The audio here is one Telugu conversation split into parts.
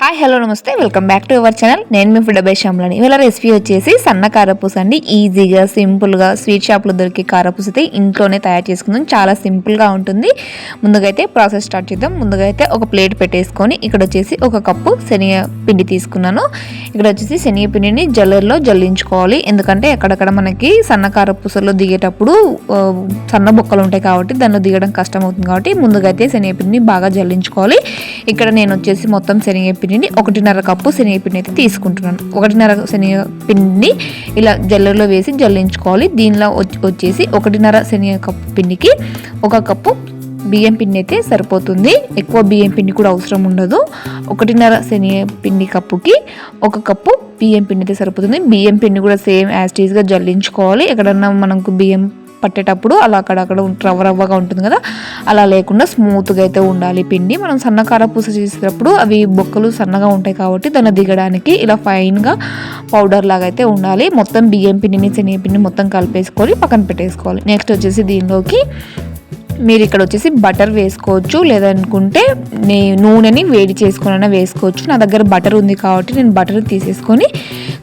హాయ్ హలో నమస్తే. Welcome back to our channel నేను మీ ఫుడ్ అభేషంలోని ఇవాళ రెసిపీ వచ్చేసి సన్న కారపూస అండి. ఈజీగా సింపుల్గా స్వీట్ షాప్లో దొరికే కారపూస అయితే ఇంట్లోనే తయారు చేసుకుందాం. చాలా సింపుల్గా ఉంటుంది. ముందుగా అయితే ప్రాసెస్ స్టార్ట్ చేద్దాం. ముందుగా అయితే ఒక ప్లేట్ పెట్టేసుకొని ఇక్కడ వచ్చేసి ఒక కప్పు శనగ పిండి తీసుకున్నాను. ఇక్కడ వచ్చేసి శనగ పిండిని జల్లెర్లో జల్లించుకోవాలి. ఎందుకంటే అక్కడక్కడ మనకి సన్న కారపూసలో దిగేటప్పుడు సన్న బొక్కలు ఉంటాయి కాబట్టి దానిలో దిగడం కష్టం అవుతుంది కాబట్టి ముందుగా అయితే శనగపిండిని బాగా జల్లించుకోవాలి. ఇక్కడ నేను వచ్చేసి మొత్తం పిండిని ఒకటిన్నర కప్పు శనగపిండి అయితే తీసుకుంటున్నాను. ఒకటిన్నర శనగపిండిని ఇలా జల్లర్లో వేసి జల్లించుకోవాలి. దీనిలో వచ్చి- వచ్చేసి ఒకటిన్నర శనగ కప్పు పిండికి ఒక కప్పు బియ్యం పిండి అయితే సరిపోతుంది. ఎక్కువ బియ్యం పిండి కూడా అవసరం ఉండదు. ఒకటిన్నర శనగ పిండి కప్పుకి ఒక కప్పు బియ్యం పిండి అయితే సరిపోతుంది. బియ్యం పిండి కూడా సేమ్ యాజ్ టీజ్గా జల్లించుకోవాలి. ఎక్కడన్నా మనకు బియ్యం పట్టేటప్పుడు అలా అక్కడక్కడ రవ్వ రవ్వగా ఉంటుంది కదా. అలా లేకుండా స్మూత్గా అయితే ఉండాలి పిండి. మనం సన్నకార పూస చేసేటప్పుడు అవి బొక్కలు సన్నగా ఉంటాయి కాబట్టి దాన్ని దిగడానికి ఇలా ఫైన్గా పౌడర్ లాగా అయితే ఉండాలి. మొత్తం బియ్యం పిండిని శనగపిండిని మొత్తం కలిపేసుకొని పక్కన పెట్టేసుకోవాలి. నెక్స్ట్ వచ్చేసి దీనిలోకి మీరు ఇక్కడ వచ్చేసి బటర్ వేసుకోవచ్చు. లేదనుకుంటే నే నూనెని వేడి చేసుకునైనా వేసుకోవచ్చు. నా దగ్గర బటర్ ఉంది కాబట్టి నేను బటర్ తీసేసుకొని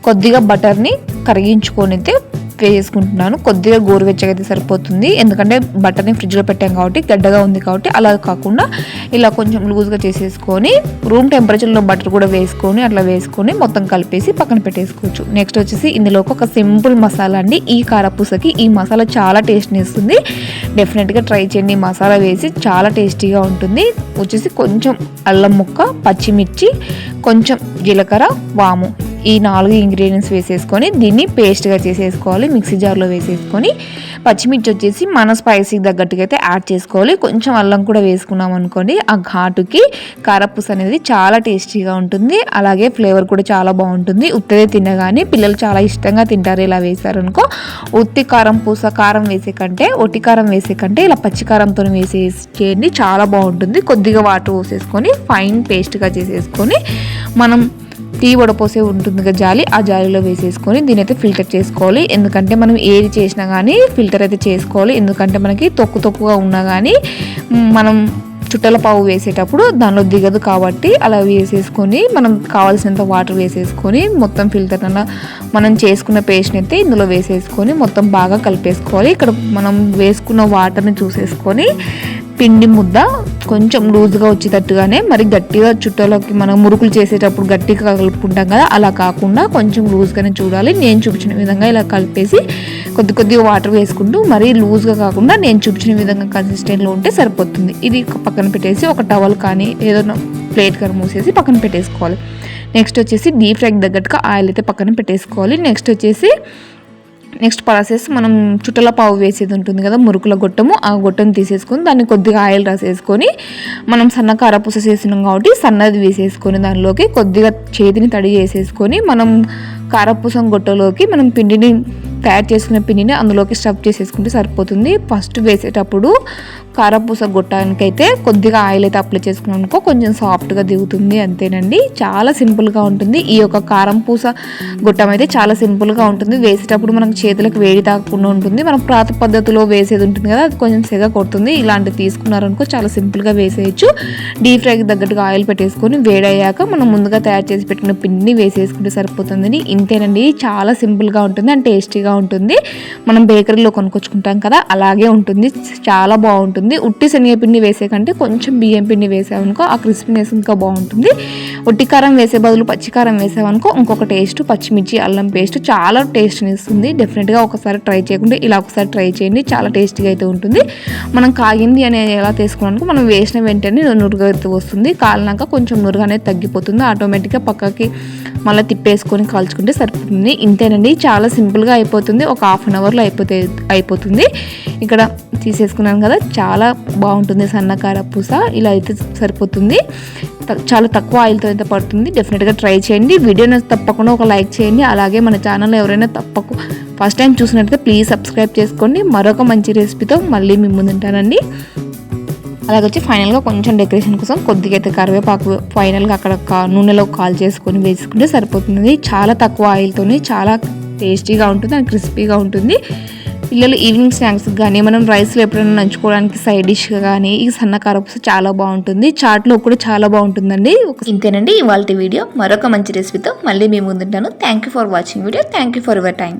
కొద్దిగా బటర్ని కరిగించుకొని అయితే వేసుకుంటున్నాను కొద్దిగా గోరువెచ్చగా అయితే సరిపోతుంది. ఎందుకంటే బట్టర్ని ఫ్రిడ్జ్లో పెట్టాం కాబట్టి గడ్డగా ఉంది కాబట్టి అలా కాకుండా ఇలా కొంచెం లూజ్గా చేసేసుకొని రూమ్ టెంపరేచర్లో బటర్ కూడా వేసుకొని అట్లా వేసుకొని మొత్తం కలిపేసి పక్కన పెట్టేసుకోవచ్చు. నెక్స్ట్ వచ్చేసి ఇందులోకి ఒక సింపుల్ మసాలా అండి. ఈ కారపూసకి ఈ మసాలా చాలా టేస్ట్ని ఇస్తుంది. డెఫినెట్గా ట్రై చేయండి. ఈ మసాలా వేసి చాలా టేస్టీగా ఉంటుంది. వచ్చేసి కొంచెం అల్లం ముక్క పచ్చిమిర్చి కొంచెం జీలకర్ర వాము ఈ నాలుగు ఇంగ్రీడియంట్స్ వేసేసుకొని దీన్ని పేస్ట్గా చేసేసుకోవాలి. మిక్సీ జార్లో వేసేసుకొని పచ్చిమిర్చి వచ్చేసి మన స్పైసీకి తగ్గట్టుగా అయితే యాడ్ చేసుకోవాలి. కొంచెం అల్లం కూడా వేసుకున్నాం అనుకోండి ఆ ఘాటుకి కారపూస అనేది చాలా టేస్టీగా ఉంటుంది. అలాగే ఫ్లేవర్ కూడా చాలా బాగుంటుంది. ఉత్తదే తినగానే పిల్లలు చాలా ఇష్టంగా తింటారు. ఇలా వేసారనుకో ఉత్తి కారం పూస కారం వేసే కంటే ఒట్టి కారం వేసే కంటే ఇలా పచ్చికారంతో వేసేసి చేయండి చాలా బాగుంటుంది. కొద్దిగా వాటర్ పోసేసుకొని ఫైన్ పేస్ట్గా చేసేసుకొని మనం టీ వడపోసే ఉంటుంది కదా జాలి ఆ జాలిలో వేసేసుకొని దీని అయితే ఫిల్టర్ చేసుకోవాలి. ఎందుకంటే మనం ఏది చేసినా కానీ ఫిల్టర్ అయితే చేసుకోవాలి. ఎందుకంటే మనకి తొక్కు తొక్కుగా ఉన్నా కానీ మనం చుట్టల పావు వేసేటప్పుడు దానిలో దిగదు కాబట్టి అలా వేసేసుకొని మనం కావాల్సినంత వాటర్ వేసేసుకొని మొత్తం ఫిల్టర్ అన్న మనం చేసుకున్న పేస్ట్ని అయితే ఇందులో వేసేసుకొని మొత్తం బాగా కలిపేసుకోవాలి. ఇక్కడ మనం వేసుకున్న వాటర్ని చూసేసుకొని పిండి ముద్ద కొంచెం లూజ్గా వచ్చేటట్టుగానే మరి గట్టిగా చుట్టాలకి మనం మురుకులు చేసేటప్పుడు గట్టిగా కలుపుకుంటాం కదా అలా కాకుండా కొంచెం లూజ్గానే చూడాలి. నేను చూపించిన విధంగా ఇలా కలిపేసి కొద్ది కొద్దిగా వాటర్ వేసుకుంటూ మరీ లూజ్గా కాకుండా నేను చూపించిన విధంగా కన్సిస్టెంట్లో ఉంటే సరిపోతుంది. ఇది పక్కన పెట్టేసి ఒక టవల్ కానీ ఏదైనా ప్లేట్ కానీ మూసేసి పక్కన పెట్టేసుకోవాలి. నెక్స్ట్ వచ్చేసి డీప్ ఫ్రైకి తగ్గట్టుగా ఆయిల్ అయితే పక్కన పెట్టేసుకోవాలి. నెక్స్ట్ వచ్చేసి నెక్స్ట్ ప్రాసెస్ మనం చుట్టల పావు వేసేది ఉంటుంది కదా మురుకుల గొట్టము. ఆ గొట్టం తీసేసుకొని దాన్ని కొద్దిగా ఆయిల్ రాసేసుకొని మనం సన్న కారపూస చేసినాం కాబట్టి సన్నది వేసేసుకొని దానిలోకి కొద్దిగా చేతిని తడి చేసేసుకొని మనం కారపూసం గొట్టలోకి మనం పిండిని తయారు చేసుకున్న పిండిని అందులోకి స్టఫ్ చేసేసుకుంటే సరిపోతుంది. ఫస్ట్ వేసేటప్పుడు కారపూస గొట్టడానికైతే కొద్దిగా ఆయిల్ అయితే అప్లై చేసుకున్నాం అనుకో కొంచెం సాఫ్ట్గా దిగుతుంది అంతేనండి. చాలా సింపుల్గా ఉంటుంది. ఈ యొక్క కారం పూస గొట్టం అయితే చాలా సింపుల్గా ఉంటుంది. వేసేటప్పుడు మనకు చేతులకు వేడి తాగకుండా ఉంటుంది. మనం ప్రాత పద్ధతిలో వేసేది ఉంటుంది కదా అది కొంచెం సెగ కొడుతుంది. ఇలాంటివి తీసుకున్నారనుకో చాలా సింపుల్గా వేసేయచ్చు. డీప్ ఫ్రైకి తగ్గట్టుగా ఆయిల్ పెట్టేసుకొని వేడయ్యాక మనం ముందుగా తయారు చేసి పెట్టిన పిండిని వేసేసుకుంటే సరిపోతుందని ఇంతేనండి. చాలా సింపుల్గా ఉంటుంది అండ్ టేస్టీగా ఉంటుంది. మనం బేకరీలో కొనుక్కొచ్చుకుంటాం కదా అలాగే ఉంటుంది. చాలా బాగుంటుంది. ఉట్టి శనగపిండి వేసే కంటే కొంచెం బియ్యం పిండి వేసామనుకో ఆ క్రిస్పీనెస్ ఇంకా బాగుంటుంది. ఉట్టి కారం వేసే బదులు పచ్చికారం వేసామనుకో ఇంకొక టేస్ట్ పచ్చిమిర్చి అల్లం పేస్ట్ చాలా టేస్ట్ని ఇస్తుంది. డెఫినెట్గా ఒకసారి ట్రై చేయకుండా ఇలా ఒకసారి ట్రై చేయండి చాలా టేస్టీగా అయితే ఉంటుంది. మనం కాగింది అనేది ఎలా తీసుకున్నాను మనం వేసిన వెంటనే నురుగు వస్తుంది. కాలినాక కొంచెం నురుగు అనేది తగ్గిపోతుంది. ఆటోమేటిక్గా పక్కకి మళ్ళీ తిప్పేసుకొని కాల్చుకుంటే సరిపోతుంది. ఇంతేనండి. చాలా సింపుల్గా అయిపోతుంది. ఒక హాఫ్ అన్ అవర్లో అయిపోతే అయిపోతుంది. ఇక్కడ తీసేసుకున్నాను కదా. చాలా బాగుంటుంది సన్నకార పూస. ఇలా అయితే సరిపోతుంది. చాలా తక్కువ ఆయిల్తో అయితే పడుతుంది. డెఫినెట్గా ట్రై చేయండి. వీడియోని తప్పకుండా ఒక లైక్ చేయండి. అలాగే మన ఛానల్లో ఎవరైనా తప్పకు ఫస్ట్ టైం చూసినట్లయితే ప్లీజ్ సబ్స్క్రైబ్ చేసుకోండి. మరొక మంచి రెసిపీతో మళ్ళీ మీ ముందుంటానండి. అలాగే వచ్చి ఫైనల్గా కొంచెం డెకరేషన్ కోసం కొద్దిగా అయితే కరివేపాకు ఫైనల్గా అక్కడ నూనెలో కాల్ చేసుకొని వేసుకుంటే సరిపోతుంది. చాలా తక్కువ ఆయిల్తోనే చాలా టేస్టీగా ఉంటుంది అండ్ క్రిస్పీగా ఉంటుంది. పిల్లలు ఈవినింగ్ స్నాక్స్ కానీ మనం రైస్లో ఎప్పుడైనా నంచుకోవడానికి సైడ్ డిష్గా కానీ ఈ సన్న కారపూస చాలా బాగుంటుంది. చాట్లో కూడా చాలా బాగుంటుందండి. ఇంతేనండి ఇవాళ వీడియో. మరొక మంచి రెసిపీతో మళ్ళీ మీ ముందుంటాను. Thank you for watching video. Thank you for your time